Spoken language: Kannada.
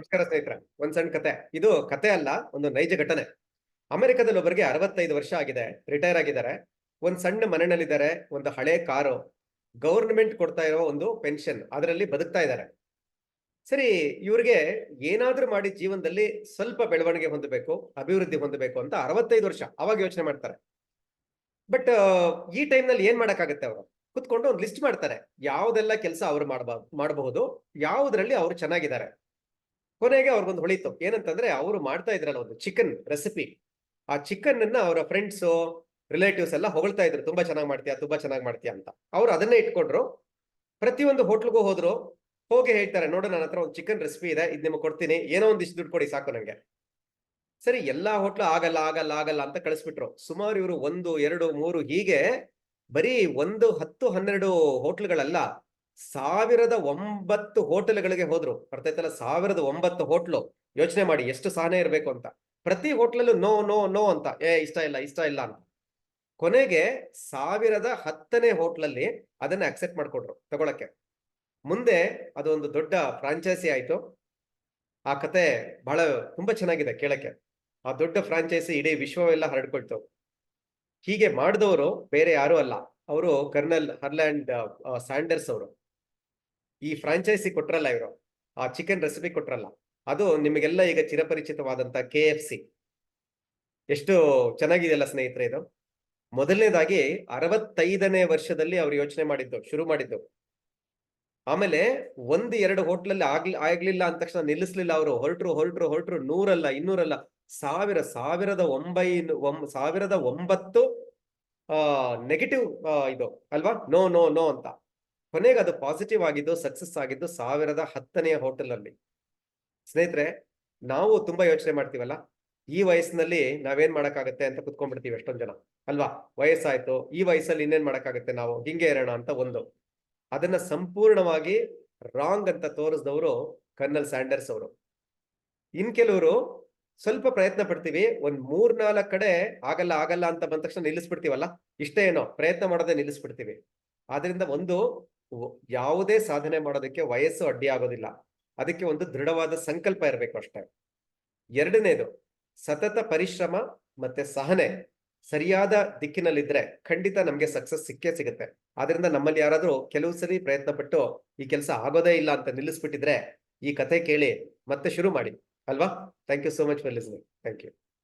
ನಮಸ್ಕಾರ ಸ್ನೇಹಿತರೆ, ಒಂದ್ ಸಣ್ಣ ಕತೆ. ಇದು ಕತೆ ಅಲ್ಲ, ಒಂದು ನೈಜ ಘಟನೆ. ಅಮೆರಿಕದಲ್ಲಿ ಒಬ್ಬರಿಗೆ ಅರವತ್ತೈದು ವರ್ಷ ಆಗಿದೆ, ರಿಟೈರ್ ಆಗಿದ್ದಾರೆ. ಒಂದ್ ಸಣ್ಣ ಮನೆಯಲ್ಲಿದ್ದಾರೆ, ಒಂದು ಹಳೆ ಕಾರು. ಗೌರ್ಮೆಂಟ್ ಕೊಡ್ತಾ ಇರೋ ಒಂದು ಪೆನ್ಷನ್, ಅದರಲ್ಲಿ ಬದುಕ್ತಾ ಇದ್ದಾರೆ. ಸರಿ, ಇವ್ರಿಗೆ ಏನಾದ್ರೂ ಮಾಡಿ ಜೀವನದಲ್ಲಿ ಸ್ವಲ್ಪ ಬೆಳವಣಿಗೆ ಹೊಂದಬೇಕು, ಅಭಿವೃದ್ಧಿ ಹೊಂದಬೇಕು ಅಂತ ಅರವತ್ತೈದು ವರ್ಷ ಅವಾಗ ಯೋಚನೆ ಮಾಡ್ತಾರೆ. ಬಟ್ ಈ ಟೈಮ್ನಲ್ಲಿ ಏನ್ ಮಾಡಕ್ಕಾಗತ್ತೆ ಅವರು? ಕುತ್ಕೊಂಡು ಒಂದು ಲಿಸ್ಟ್ ಮಾಡ್ತಾರೆ. ಯಾವ್ದೆಲ್ಲ ಕೆಲಸ ಅವ್ರು ಮಾಡಬಹುದು ಮಾಡಬಹುದು, ಯಾವ್ದ್ರಲ್ಲಿ ಅವ್ರು ಚೆನ್ನಾಗಿದ್ದಾರೆ? ಕೊನೆಗೆ ಅವ್ರಿಗೊಂದು ಹೊಳಿತು. ಏನಂತಂದ್ರೆ ಅವರು ಮಾಡ್ತಾ ಇದ್ರಲ್ಲ ಒಂದು ಚಿಕನ್ ರೆಸಿಪಿ ಆ ಚಿಕನ್ ಅನ್ನ ಅವರ ಫ್ರೆಂಡ್ಸು ರಿಲೇಟಿವ್ಸ್ ಎಲ್ಲ ಹೊಗಳ್ತಾ ಇದ್ರು. ತುಂಬಾ ಚೆನ್ನಾಗಿ ಮಾಡ್ತೀಯಾ? ತುಂಬಾ ಚೆನ್ನಾಗಿ ಮಾಡ್ತೀಯಾ? ಅಂತ. ಅವ್ರು ಅದನ್ನೇ ಇಟ್ಕೊಂಡ್ರು. ಪ್ರತಿಯೊಂದು ಹೋಟ್ಲ್ಗೂ ಹೋದ್ರು. ಹೋಗಿ ಹೇಳ್ತಾರೆ, ನೋಡು ನನ್ನ ಹತ್ರ ಒಂದು ಚಿಕನ್ ರೆಸಿಪಿ ಇದೆ. ಇದು ನಿಮಗೆ ಕೊಡ್ತೀನಿ. ಏನೋ ಒಂದಿಷ್ಟು ದುಡ್ಡು ಕೊಡಿ, ಸಾಕು ನನಗೆ ಸರಿ, ಎಲ್ಲಾ ಹೋಟ್ಲು ಆಗಲ್ಲ ಆಗಲ್ಲ ಆಗಲ್ಲ ಅಂತ ಕಳಿಸ್ಬಿಟ್ರು. ಸುಮಾರು ಇವರು ಒಂದು, ಎರಡು, ಮೂರು ಹೀಗೆ ಬರೀ ಒಂದು ಹತ್ತು, ಹನ್ನೆರಡು ಹೋಟ್ಲುಗಳಲ್ಲ ಸಾವಿರದ ಒಂಬತ್ತು ಹೋಟೆಲ್ಗಳಿಗೆ ಹೋದ್ರು. ಬರ್ತೈತಲ್ಲ ಸಾವಿರದ ಒಂಬತ್ತು ಹೋಟ್ಲು. ಯೋಚನೆ ಮಾಡಿ, ಎಷ್ಟು ಸಹನೆ ಇರಬೇಕು ಅಂತ. ಪ್ರತಿ ಹೋಟ್ಲಲ್ಲೂ ನೋ ನೋ ನೋ ಅಂತ. ಏ, ಇಷ್ಟ ಇಲ್ಲ ಇಷ್ಟ ಇಲ್ಲ ಅಂತ. ಕೊನೆಗೆ ಸಾವಿರದ ಹತ್ತನೇ ಹೋಟ್ಲಲ್ಲಿ ಅದನ್ನ ಅಕ್ಸೆಪ್ಟ್ ಮಾಡ್ಕೊಟ್ರು ತಗೊಳಕ್ಕೆ. ಮುಂದೆ ಅದೊಂದು ದೊಡ್ಡ ಫ್ರಾಂಚೈಸಿ ಆಯ್ತು. ಆ ಕತೆ ಬಹಳ ತುಂಬಾ ಚೆನ್ನಾಗಿದೆ ಕೇಳಕ್ಕೆ. ಆ ದೊಡ್ಡ ಫ್ರಾಂಚೈಸಿ ಇಡೀ ವಿಶ್ವವೆಲ್ಲ ಹರಡ್ಕೊಳ್ತು. ಹೀಗೆ ಮಾಡಿದವರು ಬೇರೆ ಯಾರು ಅಲ್ಲ. ಅವರು ಕರ್ನಲ್ ಹರ್ಲ್ಯಾಂಡ್ ಸ್ಯಾಂಡರ್ಸ್ ಅವರು. ಈ ಫ್ರಾಂಚೈಸಿ ಕೊಟ್ರಲ್ಲ ಇವರು. ಆ ಚಿಕನ್ ರೆಸಿಪಿ ಕೊಟ್ರಲ್ಲ. ಅದು ನಿಮಗೆಲ್ಲ ಈಗ ಚಿರಪರಿಚಿತವಾದಂತ ಕೆ ಎಫ್ ಸಿ ಎಷ್ಟು ಚೆನ್ನಾಗಿದೆಯಲ್ಲ ಸ್ನೇಹಿತರೆ ಇದು. ಮೊದಲನೇದಾಗಿ ಅರವತ್ತೈದನೇ ವರ್ಷದಲ್ಲಿ ಅವ್ರು ಯೋಚನೆ ಮಾಡಿದ್ದು, ಶುರು ಮಾಡಿದ್ದು. ಆಮೇಲೆ ಒಂದು ಎರಡು ಹೋಟ್ಲಲ್ಲಿ ಆಗ್ಲಿ, ಆಗ್ಲಿಲ್ಲ ಅಂದ ತಕ್ಷಣ ನಿಲ್ಲಿಸ್ಲಿಲ್ಲ ಅವರು. ಹೊರಟ್ರು ಹೊರಟ್ರು ಹೊರಟ್ರು ನೂರಲ್ಲ, ಇನ್ನೂರಲ್ಲ. ಸಾವಿರ, ಸಾವಿರದ ಒಂಬೈನು, ಒಂ- ಸಾವಿರದ ಒಂಬತ್ತು ನೆಗೆಟಿವ್ ಇದು. ಅಲ್ವಾ? ನೋ ನೋ ನೋ ಅಂತ. ಕೊನೆಗೆ ಅದು ಪಾಸಿಟಿವ್ ಆಗಿದ್ದು ಸಕ್ಸಸ್ ಆಗಿದ್ದು ಸಾವಿರದ ಹತ್ತನೆಯ ಹೋಟೆಲ್ ಅಲ್ಲಿ. ಸ್ನೇಹಿತರೆ, ನಾವು ತುಂಬಾ ಯೋಚನೆ ಮಾಡ್ತೀವಲ್ಲ? ಈ ವಯಸ್ಸಿನಲ್ಲಿ ನಾವೇನ್ ಮಾಡಕ್ಕಾಗತ್ತೆ ಅಂತ ಕುತ್ಕೊಂಡ್ಬಿಡ್ತೀವಿ ಎಷ್ಟೊಂದು ಜನ. ಅಲ್ವಾ? ವಯಸ್ಸಾಯ್ತು, ಈ ವಯಸ್ಸಲ್ಲಿ ಇನ್ನೇನ್ ಮಾಡಕ್ಕಾಗತ್ತೆ ನಾವು? ಹಿಂಗೆ ಇರೋಣ ಅಂತ ಒಂದು. ಅದನ್ನ ಸಂಪೂರ್ಣವಾಗಿ ರಾಂಗ್ ಅಂತ ತೋರಿಸಿದವರು ಕರ್ನಲ್ ಸ್ಯಾಂಡರ್ಸ್ ಅವರು. ಇನ್ ಕೆಲವರು ಸ್ವಲ್ಪ ಪ್ರಯತ್ನ ಪಡ್ತೀವಿ, ಒಂದ್ ಮೂರ್ನಾಲ್ಕು ಕಡೆ ಆಗಲ್ಲ ಆಗಲ್ಲ ಅಂತ ಬಂದ ತಕ್ಷಣ ನಿಲ್ಲಿಸ್ಬಿಡ್ತೀವಲ್ಲ? ಇಷ್ಟೇ ಏನೋ ಪ್ರಯತ್ನ ಮಾಡೋದೇ ನಿಲ್ಲಿಸ್ಬಿಡ್ತೀವಿ. ಆದ್ರಿಂದ ಒಂದು ಯಾವುದೇ ಸಾಧನೆ ಮಾಡೋದಕ್ಕೆ ವಯಸ್ಸು ಅಡ್ಡಿ ಆಗೋದಿಲ್ಲ. ಅದಕ್ಕೆ ಒಂದು ದೃಢವಾದ ಸಂಕಲ್ಪ ಇರಬೇಕು ಅಷ್ಟೇ. ಎರಡನೇದು, ಸತತ ಪರಿಶ್ರಮ ಮತ್ತೆ ಸಹನೆ ಸರಿಯಾದ ದಿಕ್ಕಿನಲ್ಲಿದ್ರೆ ಖಂಡಿತ ನಮ್ಗೆ ಸಕ್ಸಸ್ ಸಿಕ್ಕೇ ಸಿಗುತ್ತೆ. ಆದ್ರಿಂದ ನಮ್ಮಲ್ಲಿ ಯಾರಾದ್ರೂ ಕೆಲವು ಸರಿ ಪ್ರಯತ್ನ ಪಟ್ಟು ಈ ಕೆಲಸ ಆಗೋದೇ ಇಲ್ಲ ಅಂತ ನಿಲ್ಲಿಸ್ಬಿಟ್ಟಿದ್ರೆ ಈ ಕತೆ ಕೇಳಿ ಮತ್ತೆ ಶುರು ಮಾಡಿ. ಅಲ್ವಾ? Thank you so much for listening thank you